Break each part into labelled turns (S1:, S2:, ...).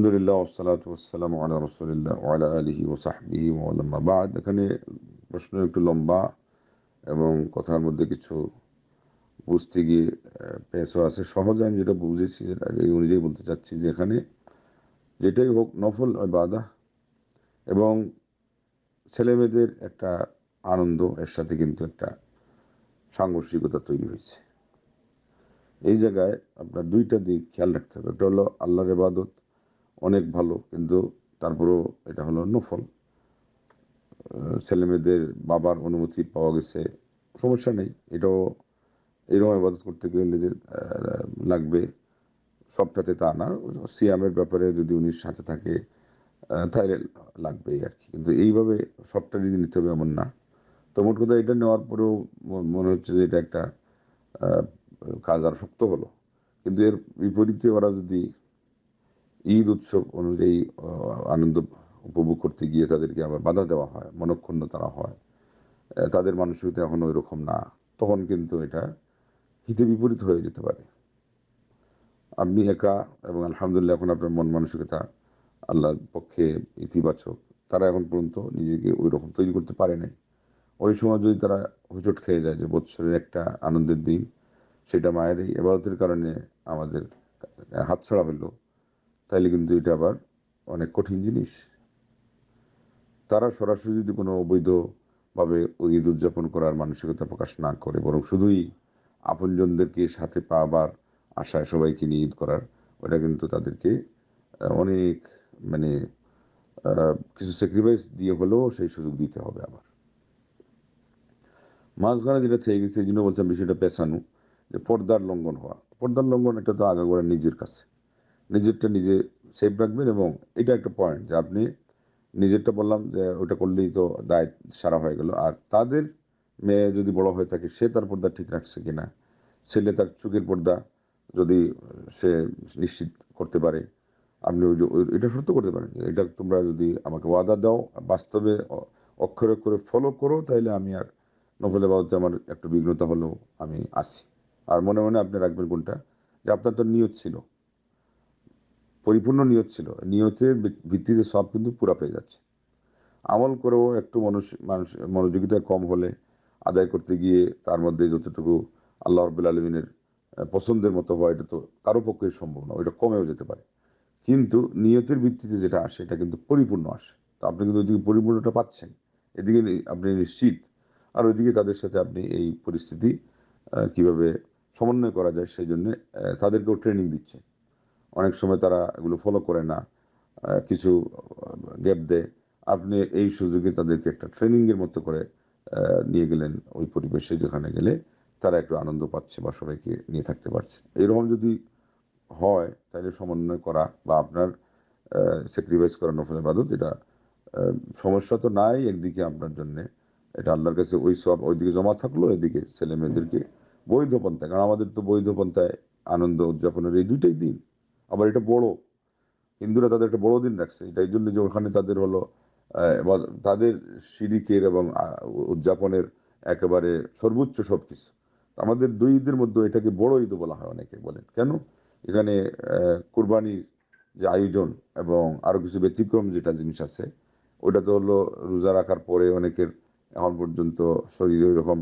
S1: আলহামদুলিল্লাহ ওসালাত ওসালাম আলা রসুলিল্লাহ ওয়ালা আলহি ও এখানে প্রশ্ন একটু লম্বা এবং কথার মধ্যে কিছু বুঝতে গিয়ে পেশও আছে। সহজে আমি যেটা বুঝেছি এই অনুযায়ী বলতে চাচ্ছি যে এখানে যেটাই হোক নফল বাদা এবং ছেলেমেয়েদের একটা আনন্দ, এর সাথে কিন্তু একটা সাংঘর্ষিকতা তৈরি হয়েছে। এই জায়গায় আপনার দুইটা দিক খেয়াল রাখতে হবে। একটা হলো আল্লাহর এবাদত অনেক ভালো, কিন্তু তারপরেও এটা হলো নফল। ছেলেমেয়েদের বাবার অনুমতি পাওয়া গেছে, সমস্যা নেই, এটাও এরকম ইবাদত করতে গেলে যে লাগবে, সবটাতে তা না। সিয়ামের ব্যাপারে যদি উনি সাথে থাকে তাহলে লাগবেই আর কি। কিন্তু এইভাবে সবটা যদি নিতে হবে এমন না। তো মোট কথা এটা নেওয়ার পরেও মনে হচ্ছে যে এটা একটা কাজ আর শক্ত হলো। কিন্তু এর বিপরীতে ওরা যদি ঈদ উৎসব অনুযায়ী আনন্দ উপভোগ করতে গিয়ে তাদেরকে আবার বাধা দেওয়া হয়, মনক্ষুণ্ণ তারা হয়। তাদের মানসিকতা এখন ওই রকম না। তখন কিন্তু এটা হিতে বিপরীত হয়ে যেতে পারে। আপনি একা এবং আলহামদুলিল্লাহ এখন আপনার মন মানসিকতা আল্লাহর পক্ষে ইতিবাচক। তারা এখন পর্যন্ত নিজেকে ওই রকম তৈরি করতে পারে নাই। ওই সময় যদি তারা হুচট খেয়ে যায় যে বৎসরের একটা আনন্দের দিন, সেটা মায়ের এই এবারতের কারণে আমাদের হাতছাড়া হলো। তাইলে কিন্তু এটা আবার অনেক কঠিন জিনিস। তারা সরাসরি যদি কোনো অবৈধভাবে ঈদ উদযাপন করার মানসিকতা প্রকাশ না করে, বরং শুধুই আপনজনদেরকে সাথে পাবার আশায় সবাইকে নিয়ে ঈদ করার, ওটা কিন্তু তাদেরকে অনেক মানে কিছু স্যাক্রিফাইস দিয়ে হলেও সেই সুযোগ দিতে হবে আবার। মাঝখানে যেটা থেকে গেছে, এই জন্য বলছিলাম বিষয়টা পেছানো, যে পর্দার লঙ্ঘন হওয়া। পর্দার লঙ্ঘন এটা তো আগাগোড়া নিজের কাছে। নিজেরটা নিজে সেফ রাখবেন এবং এটা একটা পয়েন্ট যে আপনি নিজেরটা বললাম যে ওটা করলেই তো দায় সারা হয়ে গেল। আর তাদের মেয়ে যদি বড় হয়ে থাকে, সে তার পর্দা ঠিক রাখছে কিনা? ছেলে তার চোখের পর্দা যদি সে নিশ্চিত করতে পারে, আপনি ওই এটা সত্য করতে পারেন। এটা তোমরা যদি আমাকে ওয়াদা দাও, বাস্তবে অক্ষরে অক্ষরে ফলো করো তাহলে আমি আর নফলে বাবদে আমার একটু বিঘ্নতা হলেও আমি আসি। আর মনে মনে আপনি রাখবেন কোনটা? যে আপনার তো নিয়ত ছিল। পরিপূর্ণ নিয়ত ছিল। নিয়তের ভিত্তিতে সব কিন্তু পুরা পেয়ে যাচ্ছে। আমল করেও একটু মানুষ মানুষ, মনোযোগিতা কম হলে আদায় করতে গিয়ে তার মধ্যে যতটুকু আল্লাহ রবুল আলমিনের পছন্দের মতো হয়, এটা তো কারও পক্ষে সম্ভব না, ওইটা কমেও যেতে পারে। কিন্তু নিয়তের ভিত্তিতে যেটা আসে, এটা কিন্তু পরিপূর্ণ আসে। তো আপনি কিন্তু ওইদিকে পরিপূর্ণটা পাচ্ছেন। এদিকে আপনি নিশ্চিত। আর ওইদিকে তাদের সাথে আপনি এই পরিস্থিতি কীভাবে সমন্বয় করা যায় সেই জন্যে তাদেরকেও ট্রেনিং দিচ্ছে অনেক সময় তারা এগুলো ফলো করে না কিছু গ্যাপ দেয়। আপনি এই সুযোগে তাদেরকে একটা ট্রেনিংয়ের মতো করে নিয়ে গেলেন ওই পরিবেশে যেখানে গেলে তারা একটু আনন্দ পাচ্ছে বা সবাইকে নিয়ে থাকতে পারছে। এরকম যদি হয়, তাহলে সমন্বয় করা বা আপনার স্যাক্রিফাইস করা নফল বাদত এটা সমস্যা তো নাই একদিকে আপনার জন্যে। এটা আল্লাহর কাছে ওই সব ওইদিকে জমা থাকল, এদিকে ছেলে মেয়েদেরকে বৈধ পন্থায়, কারণ আমাদের তো বৈধ পন্থায় আনন্দ উদযাপনের এই দুইটাই দিন। আবার এটা বড়। হিন্দুরা তাদের একটা বড় দিন রাখছে। এটা এই জন্য যে ওখানে তাদের হলো তাদের সিরিকের এবং উদযাপনের একেবারে সর্বোচ্চ সব কিছু আমাদের দুই ঈদের মধ্যে এটাকে বড় ঈদ বলা হয় অনেকে বলেন। কেন? এখানে কোরবানির যে আয়োজন এবং আরও কিছু ব্যতিক্রম যেটা জিনিস আছে, ওটা তো হলো রোজা রাখার পরে অনেকের এখন পর্যন্ত শরীরে ওইরকম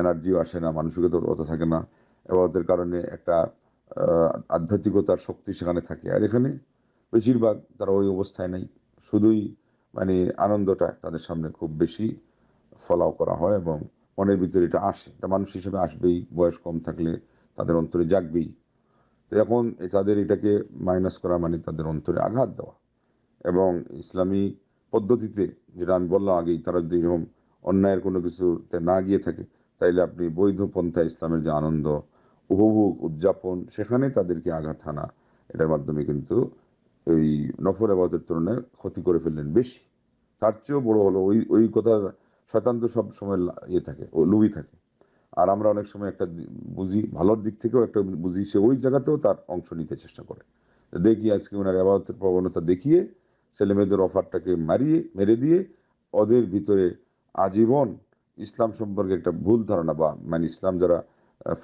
S1: এনার্জিও আসে না, মানসিকতা অত থাকে না। এবং ওদের কারণে একটা আধ্যাত্মিকতার শক্তি সেখানে থাকে। আর এখানে বেশিরভাগ তারা ওই অবস্থায় নেই। শুধুই মানে আনন্দটা তাদের সামনে খুব বেশি ফলাও করা হয় এবং মনের ভিতরে এটা আসে। এটা মানুষ হিসেবে আসবেই, বয়স কম থাকলে তাদের অন্তরে জাগবেই। তো এখন তাদের এটাকে মাইনাস করা মানে তাদের অন্তরে আঘাত দেওয়া। এবং ইসলামী পদ্ধতিতে যেটা আমি বললাম আগেই, তারা যদি এরকম অন্যায়ের কোনো কিছুতে না গিয়ে থাকে, তাইলে আপনি বৈধ পন্থা ইসলামের যে আনন্দ উপভোগ, উদযাপন সেখানে তাদেরকে আঘাত হানা, এটার মাধ্যমে কিন্তু ওই নফর আবাদের তুলনায় ক্ষতি করে ফেললেন বেশি। তার চেয়েও বড় হলো ওই ওই কথা শতান্ত সব সময় ইয়ে থাকে, ও লুবি থাকে। আর আমরা অনেক সময় একটা বুঝি, ভালোর দিক থেকেও একটা বুঝি, সে ওই জায়গাতেও তার অংশ নিতে চেষ্টা করে। দেখি আজকে ওনার আবাদতের প্রবণতা দেখিয়ে ছেলে মেয়েদের অফারটাকে মারিয়ে, মেরে দিয়ে ওদের ভিতরে আজীবন ইসলাম সম্পর্কে একটা ভুল ধারণা বা মানে ইসলাম যারা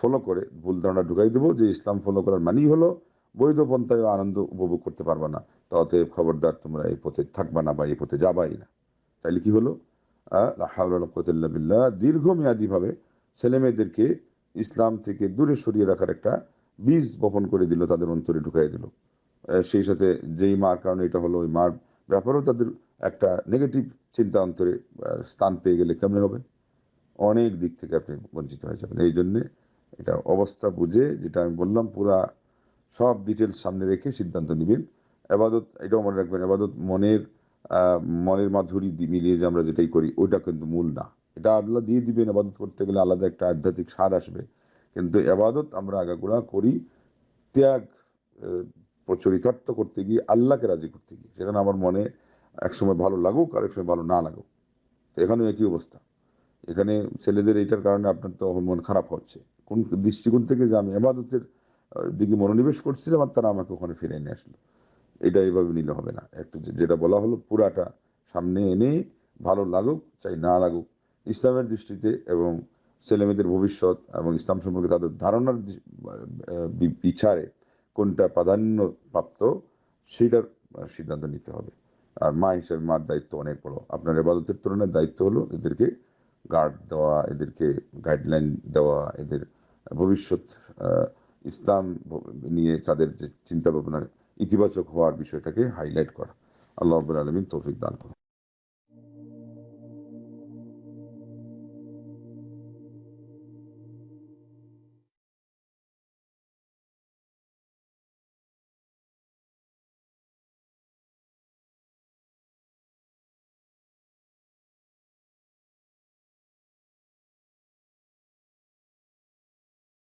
S1: ফলো করে, ভুল ধারণা ঢুকাই দেবো যে ইসলাম ফলো করার মানেই হলো বৈধ পন্থায় আনন্দ উপভোগ করতে পারবে না। তো অতএব খবরদার, তোমরা এই পথে থাকবা না বা এই পথে যাবাই না। তাইলে কি হলো? বিল্লাহ, দীর্ঘমেয়াদীভাবে ছেলে মেয়েদেরকে ইসলাম থেকে দূরে সরিয়ে রাখার একটা বীজ বপন করে দিল, তাদের অন্তরে ঢুকাই দিল। সেই সাথে যেই মার কারণে এটা হলো, ওই মার ব্যাপারেও তাদের একটা নেগেটিভ চিন্তা অন্তরে স্থান পেয়ে গেলে কেমনে হবে? অনেক দিক থেকে আপনি বঞ্চিত হয়ে যাবেন। এই জন্যে এটা অবস্থা বুঝে যেটা আমি বললাম, পুরা সব ডিটেলস সামনে রেখে সিদ্ধান্ত নেবেন। এবাদত, এটাও মনে রাখবেন, এবাদত মনের মনের মাধুরী মিলিয়ে যে আমরা যেটাই করি, ওইটা কিন্তু মূল না। এটা আল্লাহ দিয়ে দিবেন এবাদত করতে গেলে আলাদা একটা আধ্যাত্মিক স্বাদ আসবে। কিন্তু এবাদত আমরা আগাগোড়া করি ত্যাগ চরিতার্থ করতে গিয়ে আল্লাহকে রাজি করতে গিয়ে। সেখানে আমার মনে একসময় ভালো লাগুক আর এক সময় ভালো না লাগুক। তো এখানেও একই অবস্থা। এখানে ছেলেদের এইটার কারণে আপনার তো মন খারাপ হচ্ছে। কোন দৃষ্টিকোণ থেকে যে আমি এবাদতের দিকে মনোনিবেশ করছিলাম আর তারা আমাকে ওখানে ফিরে নিয়ে আসলো। এটা এইভাবে নিলে হবে না। একটু যেটা বলা হলো পুরাটা সামনে এনে ভালো লাগুক চাই না লাগুক। ইসলামের দৃষ্টিতে এবং ছেলেমেয়েদের ভবিষ্যৎ এবং ইসলাম সম্পর্কে তাদের ধারণার বিচারে কোনটা প্রাধান্য প্রাপ্ত সেইটার আহ, সিদ্ধান্ত নিতে হবে। আর মা হিসেবে মার দায়িত্ব অনেক বড়। আপনার এবাদতের তুলনায় দায়িত্ব হলো এদেরকে গার্ড দেওয়া এদেরকে গাইডলাইন দেওয়া এদের ভবিষ্যৎ ইসলাম নিয়ে তাদের যে চিন্তা ভাবনা ইতিবাচক হওয়ার বিষয়টাকে হাইলাইট করা। আল্লাহ আলমিন তৌফিক দান করুন।